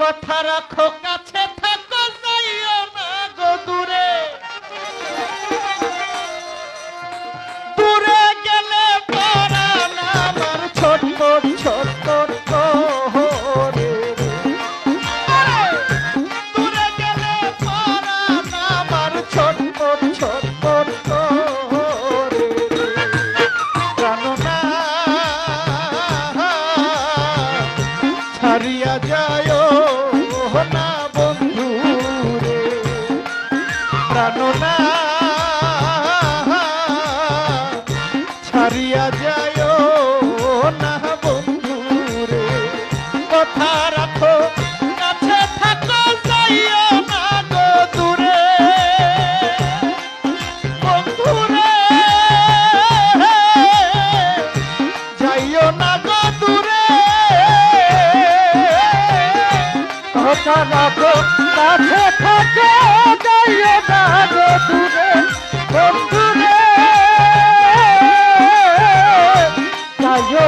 কথা রাখো, কাছে থাকো, যাইও না গো দূরে। দূরে গেলে পরাণ আমার ছোট্ট ছোট্ট আমার ছোট্ট ছোট্ট ছাড়িয়া যায়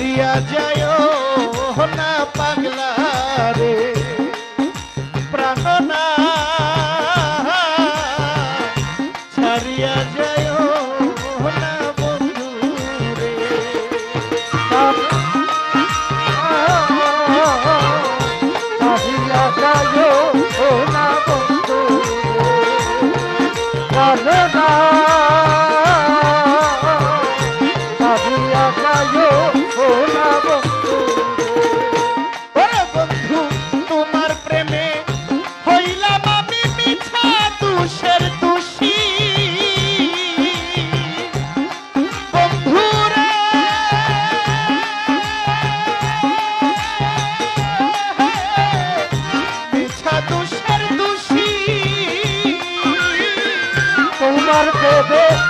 ভুলিয়া যায় না পাগলা রে। প্রাণনা ছাড়িয়া যায় दे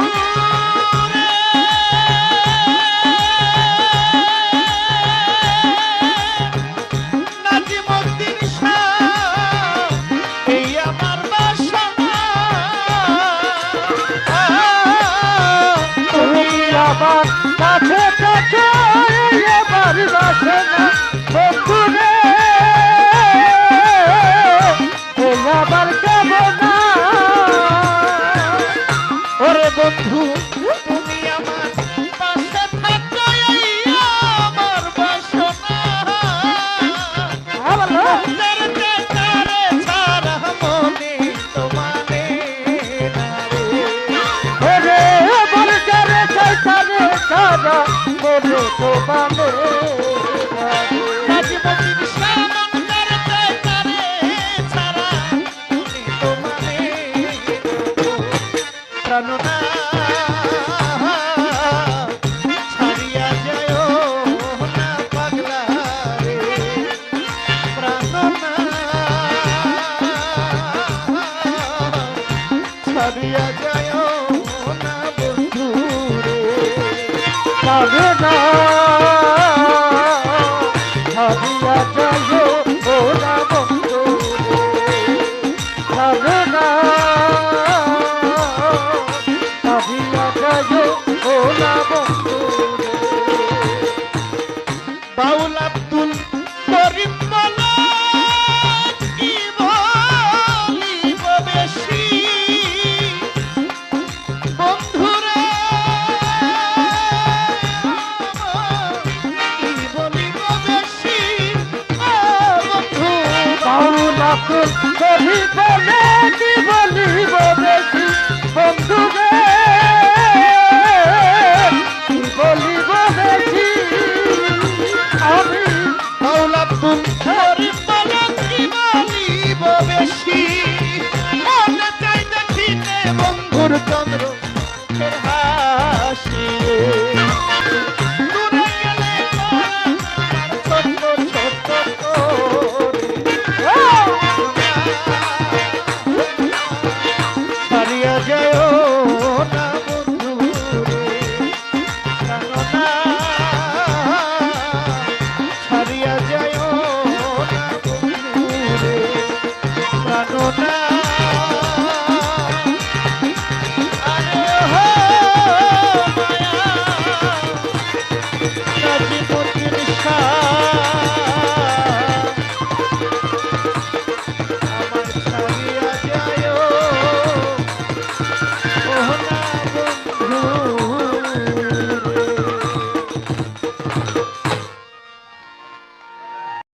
아, 네. মধুর চন্দ্র হাসি। no, no.